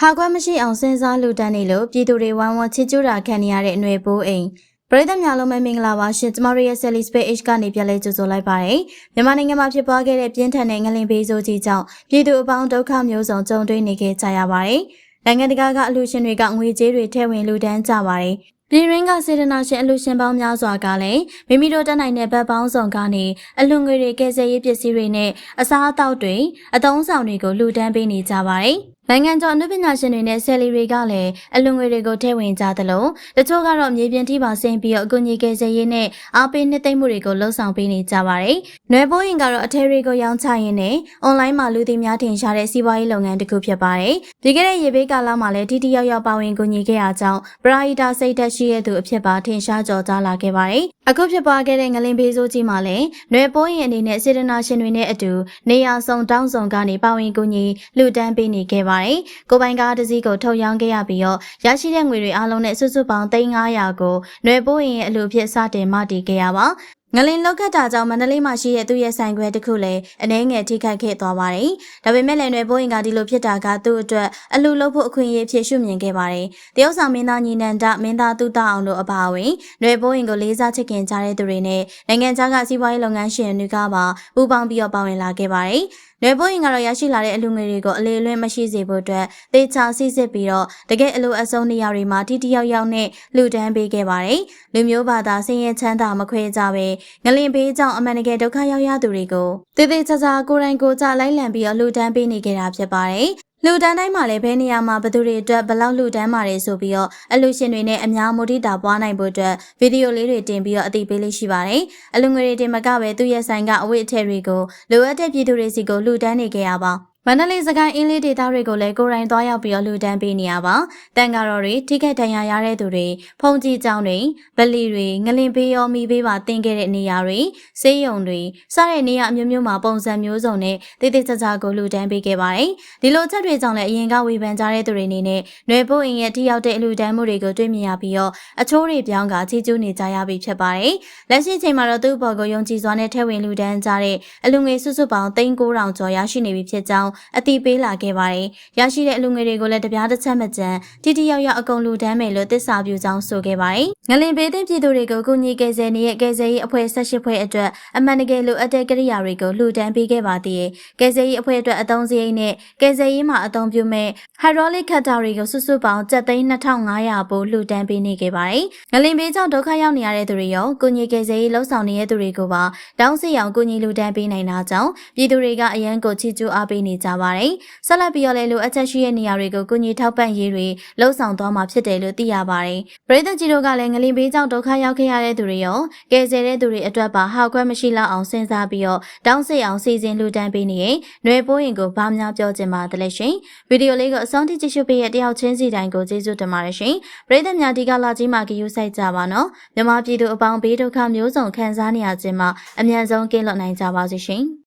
ဟာကွက်မရှိအောင်စဉ်းစားလူတန်းနေလို့ပြည်သူတွေဝိုင်းဝန်းချစ်ကြူတာခံနေရတဲ့အຫນွေပိုးအိမ်ပရိသတ်များလုံးပဲမင်္ဂလာပါရှင်ကျမတို့ရဲ့ Sally Space H ကနေပြန်လဲကြိုဆိုလိုက်ပါတယ်မြန်မာနိုင်ငံမှာဖြစ်ပွားခဲ့တဲ့ပြင်းထန်တဲ့ငလင်ဘေးဆိုးကြီးကြောင့်ပြည်သူအပေါင်းဒုက္ခမျိုးစုံကြုံတွေ့နေခဲ့ကြရပါတယ်နိုင်ငံတကာကအလှူရှင်တွေကငွေကြေးတွေထည့်ဝင်လူဒန်းကြပါတယ်ပြည်ရင်းကစေတနာရှင်အလူရှင်ပေါင်းများစွာကလည်းမိမိတို့တက်နိုင်တဲ့ဘက်ပေါင်းစုံကနေအလူငွေတွေကယ်ဆယ်ရေးပစ္စည်းတွေနဲ့အစားအသောက်တွေအသုံးဆောင်တွေကိုလှူဒန်းပေးနေကြပါတယ်။ နိုင်ငံကျော်အနုပညာရှင်တွေနဲ့ဆယ်လီတွေကလည်းအလူငွေတွေကိုထည့်ဝင်ကြသလိုတချို့ကတော့မြေပြင်ထိပါဆင်းပြီးတော့အကူအညီကယ်ဆယ်ရေးနဲ့အားပေးနှစ်သိမ့်မှုတွေကိုလှုံ့ဆော်ပေးနေကြပါတယ်။နွယ်ပိုးရင်ကတော့အထည်တွေကိုရောင်းချရင်းနဲ့အွန်လိုင်းမှာလူသိများထင်ရှားတဲ့စီးပွားရေးလုပ်ငန်းတစ်ခုဖြစ်ပါတယ်။ဒီကနေ့ရေဘေးကာလမှာလည်းတိတိယောက်ယောက်ပါဝင်ကူညီခဲ့ရကြောင်းပရာဟီတာစိတ်သက်ရှိတဲ့သူအဖြစ်ပါထင်ရှားကြော်ကြားလာခဲ့ပါတယ်။အခုဖြစ်ပွားခဲ့တဲ့ငလင်ဘေးဆိုးကြီးမှာလည်းနွယ်ပိုးရင်အနေနဲ့စေတနာရှင်တွေနဲ့အတူနေရာဆောင်တောင်းဆောင်ကနေပါဝင်ကူညီလူတန်းပေးနေခဲ့ပါတယ်။ကိုပိုင်ကားတစ်စီးကိုထုတ်ရောင်းခဲ့ရပြီးတော့ရရှိတဲ့ငွေတွေအားလုံးနဲ့စုစုပေါင်း3900ကိုနွယ်ပိုးရင်ရဲ့အလူဖြစ်စတင်မတည်ခဲ့ရပါငလင်လောက်ကတာကြောင့်မန္တလေးမှာရှိတဲ့သူ့ရဲ့ဆိုင်ခွဲတစ်ခုလည်းအနှဲငယ်ထိခိုက်ခဲ့သွားပါတယ်။ဒါပေမဲ့လည်းနွယ်ပိုးရင်ကဒီလိုဖြစ်တာကသူ့အတွက်အလူလုပ်ဖို့အခွင့်အရေးဖြစ်ရှုမြင်ခဲ့ပါတယ်။တရုတ်ဆောင်မင်းသားညီနန္ဒမင်းသားသူတအောင်တို့အပါအဝင်နွယ်ပိုးရင်ကိုလေးစားချစ်ခင်ကြတဲ့သူတွေနဲ့နိုင်ငံခြားကစီးပွားရေးလုပ်ငန်းရှင်တွေကပါပူးပေါင်းပြီးတော့ပါဝင်လာခဲ့ပါတယ်။နွယ်ပိုးရင်ကတော့ရရှိလာတဲ့အလူငွေတွေကိုအလေလွင့်မရှိစေဖို့အတွက်တေချာစစ်စစ်ပြီးတော့တကယ်အလိုအဆုံးနေရာတွေမှာတိတိယောက်ယောက်နဲ့လူတန်းပေးခဲ့ပါတယ်။လူမျိုးဘာသာဆင်းရဲချမ်းသာမခွဲကြပဲငလင်ဘေးကြောင့်အမှန်တကယ်ဒုက္ခရောက်ရသူတွေကိုတေသေးချာချာကိုယ်တိုင်ကိုယ်ကြလိုက်လံပြီးတော့လူတန်းပေးနေကြတာဖြစ်ပါတယ်။လူတန်းတိုင်းမှာလည်းဘယ်နေရာမှာဘသူတွေအတွက်ဘလောက်လူတန်းမှာတွေဆိုပြီးတော့အလူရှင်တွေနဲ့အများမုဒိတာပွားနိုင်ဖို့အတွက်ဗီဒီယိုလေးတွေတင်ပြီးတော့အသိပေးလေးရှိပါတယ်။အလူငွေတွေတင်မကပဲသူ့ရဲ့ဆိုင်ကအဝတ်အထည်တွေကိုလိုအပ်တဲ့ပြည်သူတွေစီကိုလူတန်းနေကြရပါ မန္တလေးစကိုင်းအင်းလေးဒေသတွေကိုလည်းကိုယ်တိုင်သွားရောက်ပြီးတော့လူတန်းပေးနေရပါတန်ကာတော်တွေထိခိုက်ဒဏ်ရာရတဲ့သူတွေဖုန်ကြီးကျောင်းတွေဗလီတွေငလင်ပေးရောမိပေးပါတင်ခဲ့တဲ့နေရာတွေဆေးရုံတွေစတဲ့နေရာအမျိုးမျိုးမှာပုံစံမျိုးစုံနဲ့တိတိကျကျကိုလူတန်းပေးခဲ့ပါတယ်ဒီလိုချက်တွေကြောင့်လည်းအရင်ကဝေဖန်ကြတဲ့သူတွေအနေနဲ့ຫນွေပိုးအင်ရဲ့ထိရောက်တဲ့အလူတန်းမှုတွေကိုတွေ့မြင်ရပြီးတော့အချိုးတွေပြောင်းကချီးကျူးနေကြရပြီဖြစ်ပါတယ်လက်ရှိချိန်မှာတော့သူ့ဘော်ကိုယုံကြည်စွာနဲ့ထဲဝင်လူတန်းကြတဲ့အလူငွေစုစုပေါင်း3900ကျော်ရရှိနေပြီဖြစ်ကြောင်းအတိပေးလာခဲ့ပါတယ်။ရရှိတဲ့အလူငွေတွေကိုလည်းတပြားတစ်ချက်မကျန်တိတိယောက်ယောက်အကုန်လူတန်းမယ်လို့သစ္စာပြုကြောင်းဆိုခဲ့ပါတယ်။ငလင်ဘေးသင့်ပြည်သူတွေကိုကုညီကယ်ဆယ်နေတဲ့ကယ်ဆယ်ရေးအဖွဲ့၁၈ဖွဲ့အတွက်အမှန်တကယ်လိုအပ်တဲ့ကိရိယာတွေကိုလူတန်းပေးခဲ့ပါသေးတယ်။ကယ်ဆယ်ရေးအဖွဲ့အတွက်အသုံးစရိတ်နဲ့ကယ်ဆယ်ရေးမှာအသုံးပြုမဲ့ hydraulic cutter တွေကိုစုစုပေါင်းကျပ်သိန်း2500ပို့လူတန်းပေးနေခဲ့ပါတယ်။ငလင်ဘေးကြောင့်ဒုက္ခရောက်နေရတဲ့သူတွေရောကုညီကယ်ဆယ်ရေးလှုပ်ဆောင်နေတဲ့သူတွေကိုပါတောင်းစီအောင်ကုညီလူတန်းပေးနိုင်တာကြောင့်ပြည်သူတွေကအရန်ကိုချီးကျူးအားပေးနေကြပါတယ်။ဆက်လက်ပြီးတော့လည်းလိုအပ်ချက်ရှိတဲ့နေရာတွေကိုကုညီထောက်ပံ့ရေးတွေလှုပ်ဆောင်သွားမှာဖြစ်တယ်လို့သိရပါတယ်။ပြည်သက်ကြီးတို့ကလည်းငလင်ဘေးကြောင့်ဒုက္ခရောက်ခဲ့ရတဲ့သူတွေရောကယ်ဆယ်တဲ့သူတွေအတွက်ပါဟောက်ခွဲမရှိလောက်အောင်စဉ်းစားပြီးတော့တောင်းစီအောင်စီစဉ်လူတန်းပေးနေရင်ຫນွေပိုးရင်ကိုဗာများပြောချင်ပါတယ်လေရှင်။ဗီဒီယိုလေးကိုအဆုံးထိကြည့်ရှုပေးတဲ့တယောက်ချင်းစီတိုင်းကိုကျေးဇူးတင်ပါတယ်ရှင်။ပြည်သက်များဒီကလာကြီးမှာကြည့်ယူဆိုင်ကြပါနော်။မြမပြည်သူအပေါင်းဘေးဒုက္ခမျိုးစုံခံစားနေရခြင်းမှာအမြန်ဆုံးကင်းလွတ်နိုင်ကြပါစေရှင်။